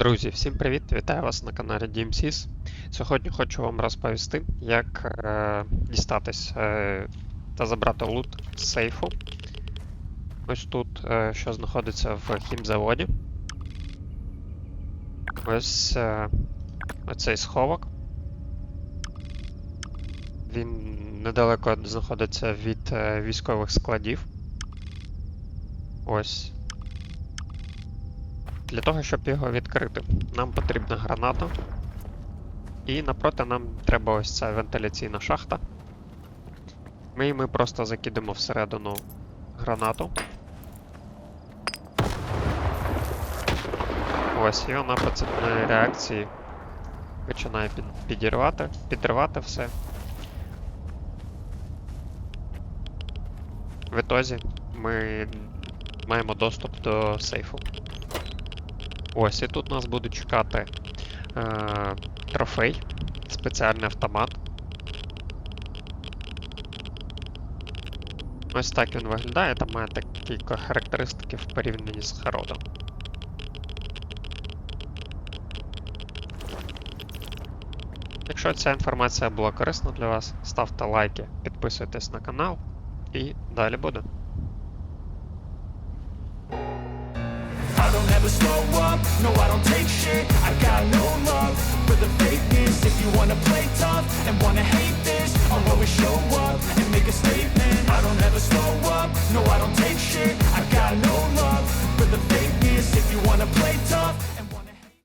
Друзі, всім привіт! Вітаю вас на каналі DMSIS. Сьогодні хочу вам розповісти, як е, дістатись е, та забрати лут з сейфу. Ось тут, е, що знаходиться в хімзаводі. Ось е, оцей сховок. Він недалеко знаходиться від е, військових складів. Ось. Для того, щоб його відкрити, нам потрібна граната. І напроти нам треба ось ця вентиляційна шахта. Ми ми просто закидемо всередину гранату. Ось, і вона по цепної реакції починає підірвати, підривати все. В ітозі ми маємо доступ до сейфу. Ось, і тут нас буде чекати е, трофей, спеціальний автомат. Ось так він виглядає, там має такі характеристики в порівнянні з Хародом. Якщо ця інформація була корисна для вас, ставте лайки, підписуйтесь на канал і далі буде. I don't ever slow up, no I don't take shit. I got no love for the fakeness. If you wanna play tough and wanna hate this I'll always show up and make a statement